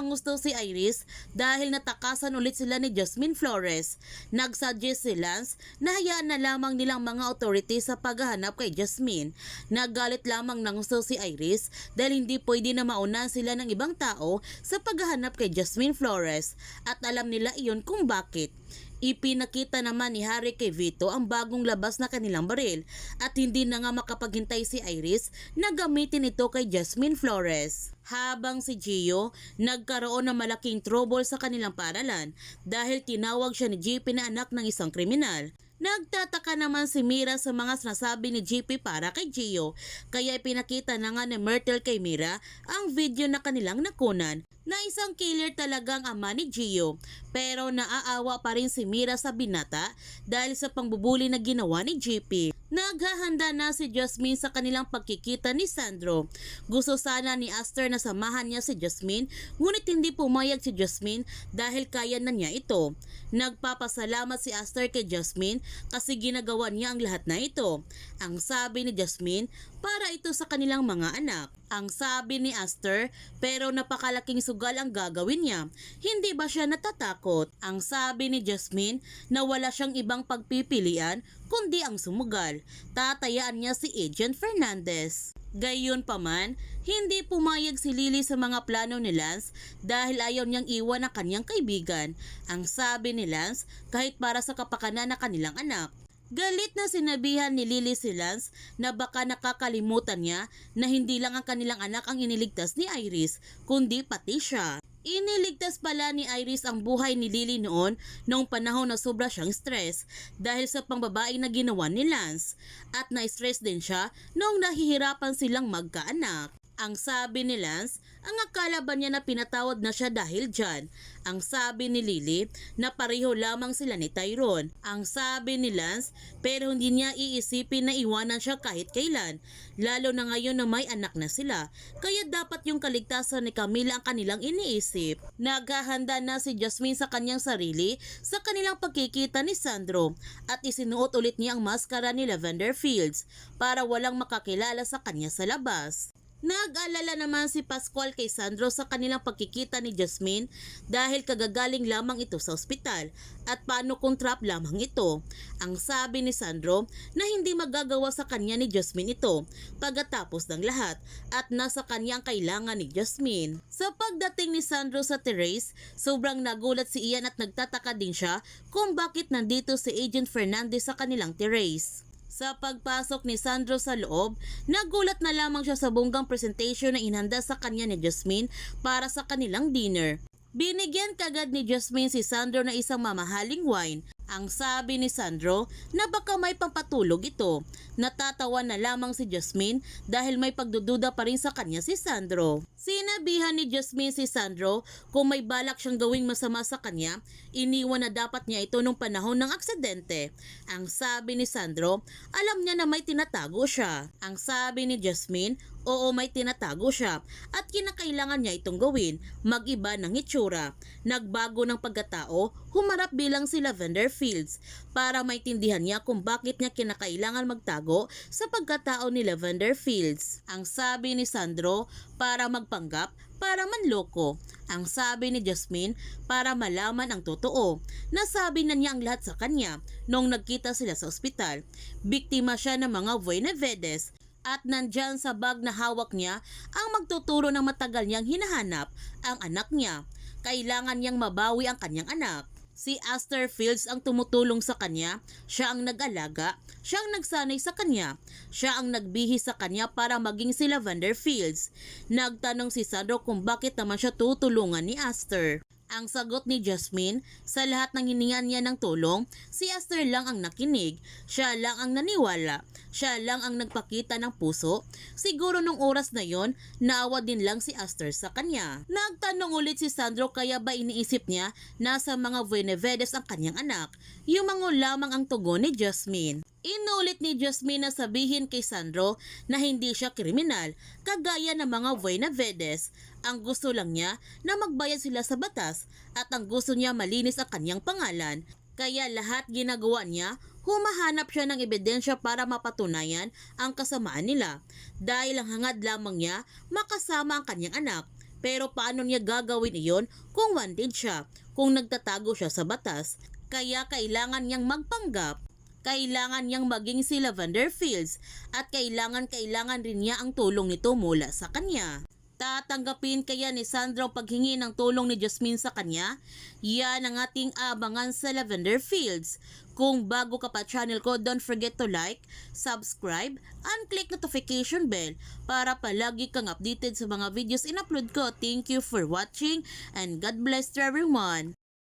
ng gusto si Iris dahil natakasan ulit sila ni Jasmine Flores. Nagsuggest si Lance na hayaan na lamang nilang mga authorities sa paghahanap kay Jasmine. Nagalit lamang ng gusto si Iris dahil hindi pwede na mauna sila ng ibang tao sa paghahanap kay Jasmine Flores at alam nila iyon kung bakit. Ipinakita naman ni Harry kay Vito ang bagong labas na kanilang baril at hindi na nga makapaghintay si Iris na gamitin ito kay Jasmine Flores. Habang si Gio nagkaroon ng malaking trouble sa kanilang paralan dahil tinawag siya ni JP na anak ng isang kriminal. Nagtataka naman si Mira sa mga sinasabi ni JP para kay Gio kaya ipinakita na nga ni Myrtle kay Mira ang video na kanilang nakunan na isang killer talagang ama ni Gio pero naaawa pa rin si Mira sa binata dahil sa pangbubuli na ginawa ni JP. Naghahanda na si Jasmine sa kanilang pagkikita ni Sandro. Gusto sana ni Aster na samahan niya si Jasmine ngunit hindi pumayag si Jasmine dahil kaya na niya ito. Nagpapasalamat si Aster kay Jasmine kasi ginagawa niya ang lahat na ito. Ang sabi ni Jasmine para ito sa kanilang mga anak. Ang sabi ni Aster, pero napakalaking sugal ang gagawin niya. Hindi ba siya natatakot? Ang sabi ni Jasmine na wala siyang ibang pagpipilian kundi ang sumugal. Tatayaan niya si Agent Fernandez. Gayon pa man, hindi pumayag si Lily sa mga plano ni Lance dahil ayaw niyang iwan ang kanyang kaibigan. Ang sabi ni Lance, kahit para sa kapakanan ng kanilang anak. Galit na sinabihan ni Lily si Lance na baka nakakalimutan niya na hindi lang ang kanilang anak ang iniligtas ni Iris, kundi pati siya. Iniligtas pala ni Iris ang buhay ni Lily noon noong panahon na sobra siyang stress dahil sa pangbabae na ginawa ni Lance at na-stress din siya noong nahihirapan silang magkaanak. Ang sabi ni Lance, ang akala ba niya na pinatawad na siya dahil dyan? Ang sabi ni Lily na pareho lamang sila ni Tyrone. Ang sabi ni Lance, pero hindi niya iisipin na iwanan siya kahit kailan. Lalo na ngayon na may anak na sila. Kaya dapat yung kaligtasan ni Camila ang kanilang iniisip. Naghahanda na si Jasmine sa kanyang sarili sa kanilang pagkikita ni Sandro at isinuot ulit niya ang maskara ni Lavender Fields para walang makakilala sa kanya sa labas. Nag-alala naman si Pascual kay Sandro sa kanilang pagkikita ni Jasmine dahil kagagaling lamang ito sa ospital at paano kung trap lamang ito. Ang sabi ni Sandro na hindi magagawa sa kanya ni Jasmine ito pagkatapos ng lahat at nasa kanyang kailangan ni Jasmine. Sa pagdating ni Sandro sa terrace, sobrang nagulat si Ian at nagtataka din siya kung bakit nandito si Agent Fernandez sa kanilang terrace. Sa pagpasok ni Sandro sa loob, nagulat na lamang siya sa bonggang presentation na inhanda sa kanya ni Jasmine para sa kanilang dinner. Binigyan kagad ni Jasmine si Sandro na isang mamahaling wine. Ang sabi ni Sandro na baka may pampatulog ito. Natatawa na lamang si Jasmine dahil may pagdududa pa rin sa kanya si Sandro. Sinabihan ni Jasmine si Sandro kung may balak siyang gawing masama sa kanya, iniwan na dapat niya ito nung panahon ng aksidente. Ang sabi ni Sandro, alam niya na may tinatago siya. Ang sabi ni Jasmine, oo may tinatago siya at kinakailangan niya itong gawin, mag-iba ng itsura. Nagbago ng pagkatao, humarap bilang si Lavender Fields para maintindihan niya kung bakit niya kinakailangan magtago sa pagkatao ni Lavender Fields. Ang sabi ni Sandro, para magpanggap, para manloko. Ang sabi ni Jasmine, para malaman ang totoo. Nasabi na niya ang lahat sa kanya noong nagkita sila sa ospital. Biktima siya ng mga Buenavedes at nandyan sa bag na hawak niya ang magtuturo ng matagal niyang hinahanap ang anak niya. Kailangan niyang mabawi ang kanyang anak. Si Aster Fields ang tumutulong sa kanya, siya ang nag-alaga, siya ang nagsanay sa kanya, siya ang nagbihi sa kanya para maging si Lavender Fields. Nagtanong si Sandro kung bakit naman siya tutulungan ni Aster. Ang sagot ni Jasmine, sa lahat ng hiningan niya ng tulong, si Aster lang ang nakinig, siya lang ang naniwala, siya lang ang nagpakita ng puso. Siguro nung oras na yon, naawa din lang si Aster sa kanya. Nagtanong ulit si Sandro kaya ba iniisip niya na sa mga Buenavedes ang kanyang anak. Yumango lamang ang tugon ni Jasmine. Inulit ni Jasmine na sabihin kay Sandro na hindi siya kriminal, kagaya ng mga Buenavedes. Ang gusto lang niya na magbayad sila sa batas at ang gusto niya malinis ang kanyang pangalan. Kaya lahat ginagawa niya, humahanap siya ng ebidensya para mapatunayan ang kasamaan nila. Dahil ang hangad lamang niya, makasama ang kanyang anak. Pero paano niya gagawin iyon kung wanted siya, kung nagtatago siya sa batas? Kaya kailangan niyang magpanggap kailangan niyang maging si Lavender Fields at kailangan-kailangan rin niya ang tulong nito mula sa kanya. Tatanggapin kaya ni Sandra ang paghingi ng tulong ni Jasmine sa kanya? Yan ang ating abangan sa Lavender Fields. Kung bago ka pa channel ko, don't forget to like, subscribe, and click notification bell para palagi kang updated sa mga videos in-upload ko. Thank you for watching and God bless to everyone.